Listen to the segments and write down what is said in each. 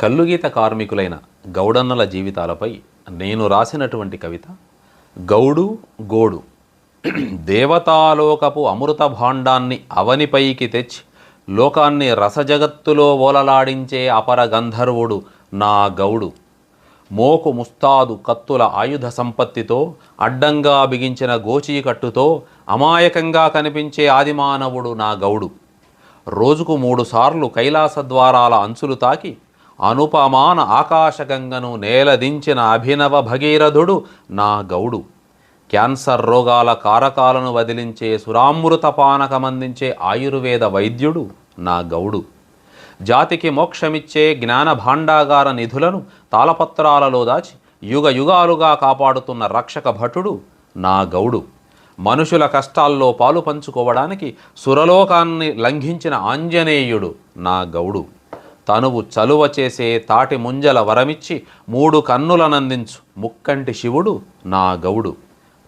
కల్లుగీత కార్మికులైన గౌడన్నల జీవితాలపై నేను రాసినటువంటి కవిత గౌడు గోడు దేవతాలోకపు అమృత భాండాన్ని అవనిపైకి తెచ్చి లోకాన్ని రసజగత్తులో ఓలలాడించే అపర గంధర్వుడు నా గౌడు. మోకు ముస్తాదు కత్తుల ఆయుధ సంపత్తితో అడ్డంగా బిగించిన గోచీకట్టుతో అమాయకంగా కనిపించే ఆదిమానవుడు నా గౌడు. రోజుకు మూడుసార్లు కైలాస ద్వారాల అంచులు తాకి అనుపమాన ఆకాశగంగను నేలదించిన అభినవ భగీరథుడు నా గౌడు. క్యాన్సర్ రోగాల కారకాలను వదిలించే సురామృత పానకమందించే ఆయుర్వేద వైద్యుడు నా గౌడు. జాతికి మోక్షమిచ్చే జ్ఞాన భాండాగార నిధులను తాళపత్రాలలో దాచి యుగ యుగాలుగా కాపాడుతున్న రక్షక భటుడు నా గౌడు. మనుషుల కష్టాల్లో పాలు పంచుకోవడానికి సురలోకాన్ని లంఘించిన ఆంజనేయుడు నా గౌడు. తనువు చలువ చేసే తాటి ముంజల వరమిచ్చి మూడు కన్నులనందించు. ముక్కంటి శివుడు నా గౌడు.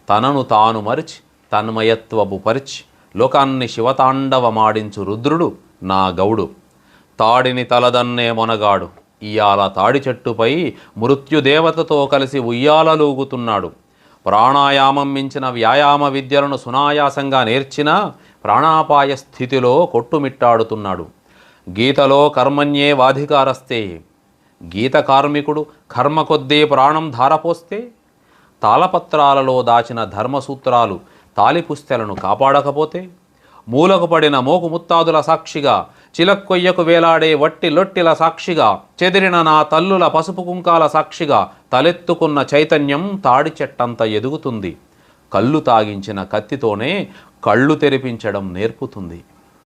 తనను తాను మరిచి తన్మయత్వపు పరిచి లోకాన్ని శివతాండవమాడించు రుద్రుడు నా గౌడు. తాడిని తలదన్నే మొనగాడు. ఇయాల తాడి చెట్టుపై మృత్యుదేవతతో కలిసి ఉయ్యాలలూగుతున్నాడు ప్రాణాయామం మించిన వ్యాయామ విద్యలను సునాయాసంగా నేర్చినా ప్రాణాపాయ స్థితిలో కొట్టుమిట్టాడుతున్నాడు. గీతలో కర్మణ్యే వాధికారస్తే. గీత కార్మికుడు కర్మ కొద్దే ప్రాణం ధారపోస్తే. తాళపత్రాలలో దాచిన ధర్మసూత్రాలు తాలిపుస్తెలను కాపాడకపోతే. మూలకు పడిన మోకు ముత్తాదుల సాక్షిగా చిలక్కొయ్యకు వేలాడే వట్టి లొట్టిల సాక్షిగా చెదిరిన నా తల్లుల పసుపు కుంకాల సాక్షిగా తలెత్తుకున్న చైతన్యం తాడి చెట్టంత ఎదుగుతుంది. కళ్ళు తాగించిన కత్తితోనే కళ్ళు తెరిపించడం నేర్పుతుంది.